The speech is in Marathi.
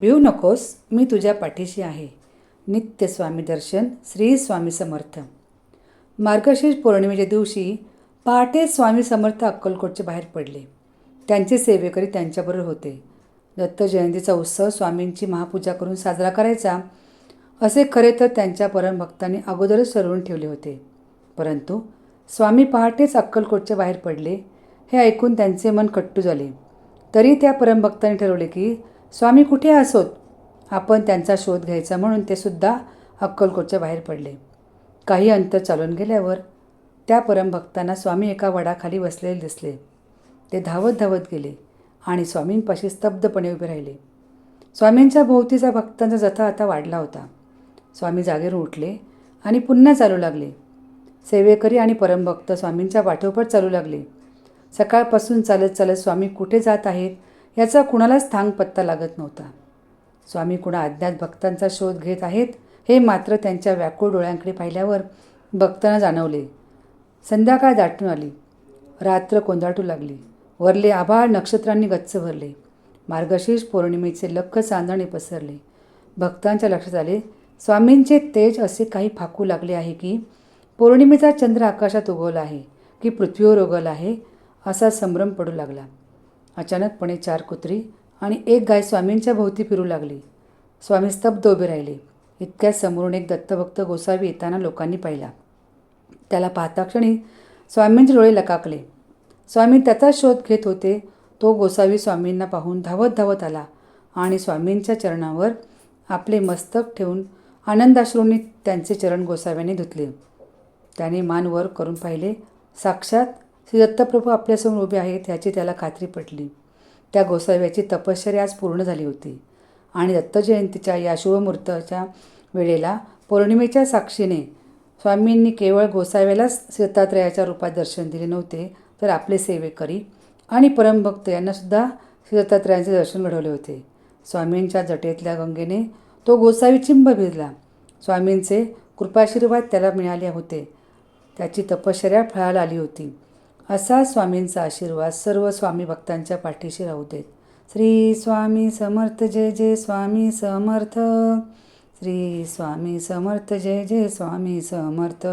भिऊ नकोस मी तुझ्या पाठीशी आहे. नित्य स्वामी दर्शन श्री स्वामी समर्थ. मार्गशीर्ष पौर्णिमेच्या दिवशी पहाटे स्वामी समर्थ अक्कलकोटचे बाहेर पडले. त्यांचे सेवेकरी त्यांच्याबरोबर होते. दत्त जयंतीचा उत्सव स्वामींची महापूजा करून साजरा करायचा असे खरे तर त्यांच्या परमभक्तांनी अगोदरच ठरवून ठेवले होते. परंतु स्वामी पहाटेच अक्कलकोटच्या बाहेर पडले हे ऐकून त्यांचे मन कट्टू झाले. तरी त्या परमभक्तांनी ठरवले की स्वामी कुठे असोत? आपण त्यांचा शोध घ्यायचा म्हणून ते सुद्धा अक्कलकोटच्या बाहेर पडले. काही अंतर चालून गेल्यावर त्या परमभक्तांना स्वामी एका वडाखाली बसलेले दिसले. ते धावत धावत गेले आणि स्वामींपाशी स्तब्धपणे उभे राहिले. स्वामींच्या भोवतीचा भक्तांचा जथा आता वाढला होता. स्वामी जागेवर उठले आणि पुन्हा चालू लागले. सेवेकरी आणि परमभक्त स्वामींच्या पाठोपाठ चालू लागले. सकाळपासून चालत चालत स्वामी कुठे जात आहेत? याचा कुणालाच थांग पत्ता लागत नव्हता. स्वामी कुणा अज्ञात भक्तांचा शोध घेत आहेत हे मात्र त्यांच्या व्याकुळ डोळ्यांकडे पाहिल्यावर भक्तांना जाणवले. संध्याकाळ दाटून आली. रात्र कोंदाटू लागली. वरले आभाळ नक्षत्रांनी गच्च भरले. मार्गशीर्ष पौर्णिमेचे लख चांदणे पसरले. भक्तांच्या लक्षात आले स्वामींचे तेज असे काही फाकू लागले आहे की पौर्णिमेचा चंद्र आकाशात उगवला आहे की पृथ्वीवर उगवला आहे असा संभ्रम पडू लागला. अचानकपणे चार कुत्री आणि एक गाय स्वामींच्या भोवती फिरू लागली. स्वामी स्तब्ध उभे राहिले. इतक्या समोरून एक दत्तभक्त गोसावी येताना लोकांनी पाहिला. त्याला पाहता क्षणी स्वामींचे डोळे लकाकले. स्वामी त्याचा शोध घेत होते. तो गोसावी स्वामींना पाहून धावत धावत आला आणि स्वामींच्या चरणावर आपले मस्तक ठेवून आनंदाश्रूंनी त्यांचे चरण गोसाव्याने धुतले. त्याने मान वर करून पाहिले. साक्षात श्री दत्तप्रभू आपल्यासमोर उभे आहेत ह्याची त्याला खात्री पटली. त्या गोसाव्याची तपश्चर्या आज पूर्ण झाली होती. आणि दत्तजयंतीच्या या शुभमुहूर्ताच्या वेळेला पौर्णिमेच्या साक्षीने स्वामींनी केवळ गोसाव्यालाच दत्तात्रयाच्या रूपात दर्शन दिले नव्हते तर आपले सेवेकरी आणि परमभक्त यांनासुद्धा श्रीदत्तात्रयांचे दर्शन घडवले होते. स्वामींच्या जटेतल्या गंगेने तो गोसावी चिंब भिजला स्वामींचे कृपाशीर्वाद त्याला मिळाले होते. त्याची तपश्चर्या फळाला आली होती. असा स्वामींचा आशीर्वाद सर्व स्वामी भक्तांच्या पाठीशी राहू देत. श्री स्वामी समर्थ जय जय स्वामी समर्थ. श्री स्वामी समर्थ जय जय स्वामी समर्थ.